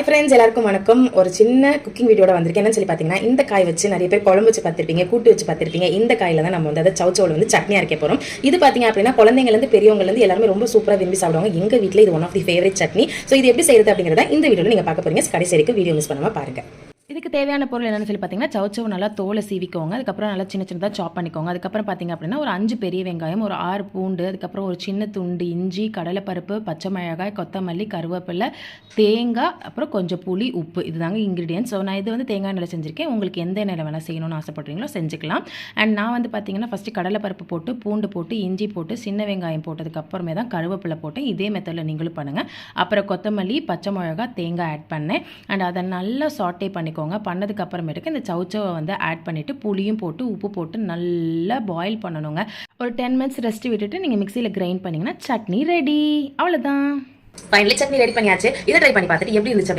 Hi friends எல்லாருக்கும் வணக்கம். ஒரு சின்ன குக்கிங் வீடியோட வந்திருக்கேன். என்னன்னு சொல்லி பார்த்தீங்கன்னா இந்த காய் வச்சு நிறைய பேர் குழம்பு வச்சு பார்த்துருப்பீங்க கூட்டு வச்சு பார்த்துருப்பீங்க. இந்த காயில் தான் நம்ம வந்து அதை சவுச்சோவில் வந்து சட்னியாக இருக்க போகிறோம் இது பார்த்தீங்க அப்படின்னா குழந்தைங்கலேருந்து பெரியவங்கலேருந்து எல்லாருமே ரொம்ப சூப்பராக விரும்பி சாப்பிடுவாங்க. எங்கள் வீட்டில் இது one of the favourite chutney. So இது எப்படி செய்யறது அப்படிங்கிறத இந்த வீடியோவில் நீங்கள் பார்க்க போறீங்க. கடைசி வரைக்கும் வீடியோ மிஸ் பண்ணாமல் பாருங்க. இதுக்கு தேவையான பொருள் என்னென்னு சொல்லி பார்த்தீங்கன்னா சவுச்சவு நல்லா தோலை சீவிக்கோங்க. அதுக்கப்புறம் நல்லா சின்ன சின்னதாக சாப் பண்ணிக்கோங்க. அதுக்கப்புறம் பார்த்தீங்க அப்படின்னா ஒரு அஞ்சு பெரிய வெங்காயம் ஒரு ஆறு பூண்டு அதுக்கப்புறம் ஒரு சின்ன துண்டு இஞ்சி கடலைப்பருப்பு பச்சை மிளகாய் கொத்தமல்லி கருவேப்பிலை தேங்காய் அப்புறம் கொஞ்சம் புளி உப்பு. இதுதாங்க இன்க்ரீடியன்ஸ் ஸோ நான் இது வந்து தேங்காய் நிலை செஞ்சுருக்கேன். உங்களுக்கு எந்த நிலை வேணால் செய்யணும்னு ஆசைப்படுறீங்களோ செஞ்சுக்கலாம். அண்ட் நான் வந்து பார்த்தீங்கன்னா ஃபஸ்ட்டு கடலைப்பருப்பு போட்டு பூண்டு போட்டு இஞ்சி போட்டு சின்ன வெங்காயம் போட்டதுக்கப்புறமே தான் கருவேப்பிலை போட்டேன். இதே மெத்தடில் நீங்களும் பண்ணுங்கள் அப்புறம் கொத்தமல்லி பச்சை மிளகாய் தேங்காய் ஆட் பண்ணேன். அண்ட் அதை நல்லா சாட்டே பண்ணிக்கோங்க. பண்ணதுக்கு அப்புறமேட்டுக்கு இந்த சவுச்சவை வந்து ஆட் பண்ணிவிட்டு புளியும் போட்டு உப்பு போட்டு நல்லா பாயில் பண்ணணுங்க. ஒரு டென் மினிட்ஸ் ரெஸ்ட் விட்டுட்டு நீங்கள் மிக்சியில் கிரைண்ட் பண்ணிங்கன்னா சட்னி ரெடி அவ்வளோதான் ஃபைனலி சட்னி ரெடி பண்ணியாச்சு. இதை ட்ரை பண்ணி பார்த்துட்டு எப்படி இருந்துச்சு